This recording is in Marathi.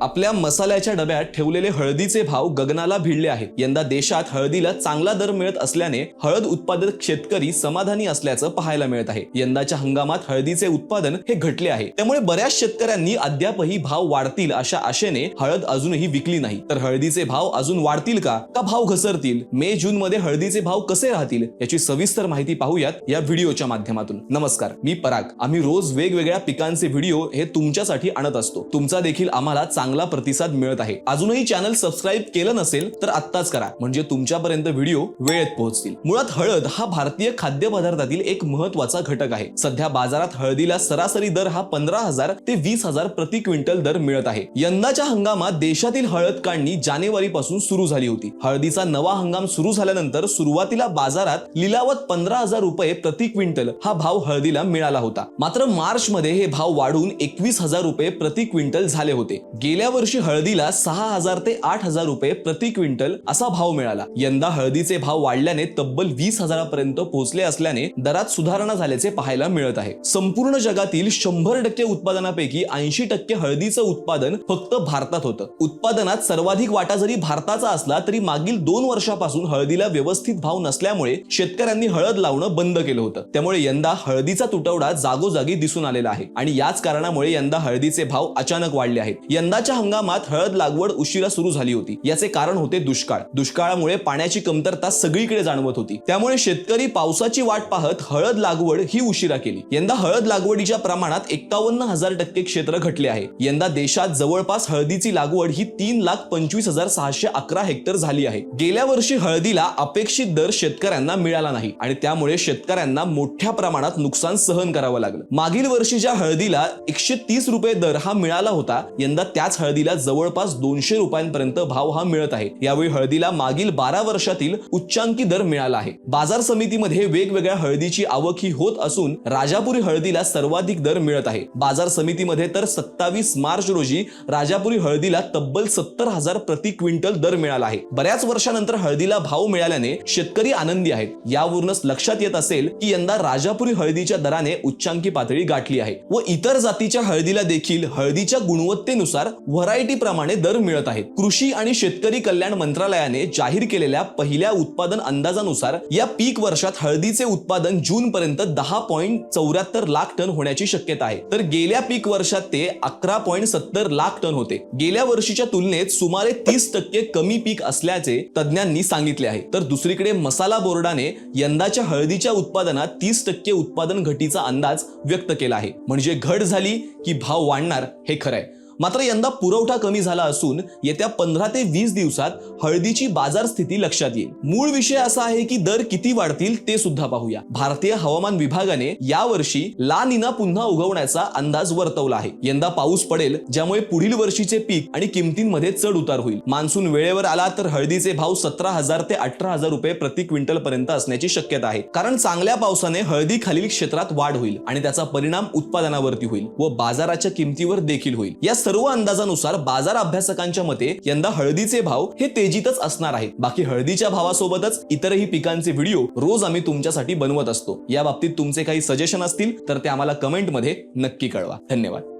आपल्या मसाल्याच्या डब्यात ठेवलेले हळदीचे भाव गगनाला भिडले आहेत. यंदा देशात हळदीला चांगला दर मिळत असल्याने हळद उत्पादक शेतकरी समाधानी असल्याचं पाहायला मिळत आहे. यंदाच्या हंगामात हळदीचे उत्पादन हे घटले आहे. त्यामुळे बऱ्याच शेतकऱ्यांनी अद्यापही भाव वाढतील अशा आशेने हळद अजूनही विकली नाही. तर हळदीचे भाव अजून वाढतील का? का भाव घसरतील? मे जून मध्ये हळदीचे भाव कसे राहतील? याची सविस्तर माहिती पाहूयात या व्हिडिओच्या माध्यमातून. नमस्कार मी पराग. आम्ही रोज वेगवेगळ्या पिकांचे व्हिडिओ हे तुमच्यासाठी आणत असतो. तुमचा देखील आम्हाला चांगला प्रतिसाद मिळत आहे. अजूनही चॅनल सबस्क्राईब केलं नसेल तर आत्ताच करा. म्हणजे तुमच्यापर्यंत व्हिडिओ वेळेत पोहोचतील. मुळात हळद हा भारतीय खाद्यपदार्थातील एक महत्त्वाचा घटक आहे. सध्या बाजारात हळदीला सरासरी दर हा पंधरा हजार ते वीस हजार प्रति क्विंटल दर मिळत आहे. यंदाच्या हंगामात देशातील हळद काढणी जानेवारी पासून सुरू झाली होती. हळदीचा नवा हंगाम सुरू झाल्यानंतर सुरुवातीला बाजारात लिलावत पंधरा हजार रुपये प्रति क्विंटल हा भाव हळदीला मिळाला होता. मात्र मार्च मध्ये हे भाव वाढून एकवीस हजार रुपये प्रति क्विंटल झाले होते. गेल्या वर्षी हळदीला सहा हजार ते आठ हजार रुपये प्रति क्विंटल असा भाव मिळाला. यंदा हळदीचे भाव वाढल्याने तब्बल वीस हजारापर्यंत पोहोचले असल्याने दरात सुधारणा झाल्याचे पाहायला मिळत आहे. संपूर्ण जगातील शंभर टक्के उत्पादनापैकी ऐंशी टक्के हळदीचं उत्पादन फक्त भारतात होतं. उत्पादनात सर्वाधिक वाटा जरी भारताचा असला तरी मागील दोन वर्षापासून हळदीला व्यवस्थित भाव नसल्यामुळे शेतकऱ्यांनी हळद लावणं बंद केलं होतं. त्यामुळे यंदा हळदीचा तुटवडा जागोजागी दिसून आलेला आहे आणि याच कारणामुळे यंदा हळदीचे भाव अचानक वाढले आहेत. यंदाच्या हंगामात हळद लागवड उशिरा सुरू झाली होती. याचे कारण होते दुष्काळ. दुष्काळामुळे पाण्याची कमतरता सगळीकडे जाणवत होती. त्यामुळे शेतकरी पावसाची वाट पाहत हळद लागवड ही उशिरा केली. यंदा हळद लागवडीच्या प्रमाणात एक्कावन्न हजार टक्के क्षेत्र घटले आहे. यंदा देशात जवळपास हळदीची लागवड ही तीन लाख पंचवीस हजार सहाशे अकरा हेक्टर झाली आहे. गेल्या वर्षी हळदीला अपेक्षित दर शेतकऱ्यांना मिळाला नाही आणि त्यामुळे शेतकऱ्यांना मोठ्या प्रमाणात नुकसान सहन करावं लागलं. मागील वर्षीच्या हळदीला एकशे तीस रुपये दर हा मिळाला होता यंदा त्याच हळदीला जवळपास दोनशे रुपयांपर्यंत भाव हा मिळत आहे. यावेळी हळदीला मागील बारा वर्षातील उच्चांकी दर मिळाला आहे. बाजार समितीमध्ये वेगवेगळ्या हळदीची आवक ही होत असून राजापुरी हळदीला सर्वाधिक दर मिळत आहे. बाजार समितीमध्ये तर सत्तावीस मार्च रोजी राजापुरी हळदीला तब्बल सत्तर हजार प्रति क्विंटल दर मिळाला आहे. बऱ्याच वर्षानंतर हळदीला भाव मिळाल्याने शेतकरी आनंदी आहेत. यावरूनच लक्षात येत असेल की यंदा राजापुरी हळदीच्या दराने उच्चांकी पातळी गाठली आहे व इतर जातीच्या हळदीला देखील हळदीच्या गुणवत्तेनुसार व्हरायटी प्रमाणे दर मिळत आहेत. कृषी आणि शेतकरी कल्याण मंत्रालयाने जाहीर केलेल्या पहिल्या उत्पादन अंदाजानुसार या पीक वर्षात हळदीचे उत्पादन जून पर्यंत दहा पॉईंट चौऱ्याहत्तर लाख टन होण्याची शक्यता आहे. तर गेल्या पीक वर्षात ते अकरा पॉईंट सत्तर लाख टन होते. गेल्या वर्षीच्या तुलनेत सुमारे तीस टक्के कमी पीक असल्याचे तज्ज्ञांनी सांगितले आहे. तर दुसरीकडे मसाला बोर्डाने यंदाच्या हळदीच्या उत्पादनात तीस टक्के उत्पादन घटीचा अंदाज व्यक्त केला आहे. म्हणजे घट झाली की भाव वाढणार हे खरंय मात्र यंदा पुरवठा कमी झाला असून येत्या पंधरा ते वीस दिवसात हळदीची बाजार स्थिती लक्षात येईल. मूळ विषय असा आहे की दर किती वाढतील ते सुद्धा पाहूया. भारतीय हवामान विभागाने यावर्षी ला निना पुन्हा उगवण्याचा अंदाज वर्तवला आहे. यंदा पाऊस पडेल ज्यामुळे पुढील वर्षीचे पीक आणि किमतींमध्ये चढ उतार होईल. मान्सून वेळेवर आला तर हळदीचे भाव सतरा हजार ते अठरा हजार रुपये प्रति क्विंटल पर्यंत असण्याची शक्यता आहे. कारण चांगल्या पावसाने हळदी खालील क्षेत्रात वाढ होईल आणि त्याचा परिणाम उत्पादनावरती होईल व बाजाराच्या किमतीवर देखील होईल. या सर्व अंदाजानुसार बाजार अभ्यासकांच्या मते यंदा हळदीचे भाव हे तेजीतच असणार आहेत. बाकी हळदीच्या भावासोबतच इतरही पिकांचे व्हिडिओ रोज आम्ही तुमच्यासाठी बनवत असतो. या बाबतीत तुमचे काही सजेशन असतील तर ते आम्हाला कमेंटमध्ये नक्की कळवा. धन्यवाद.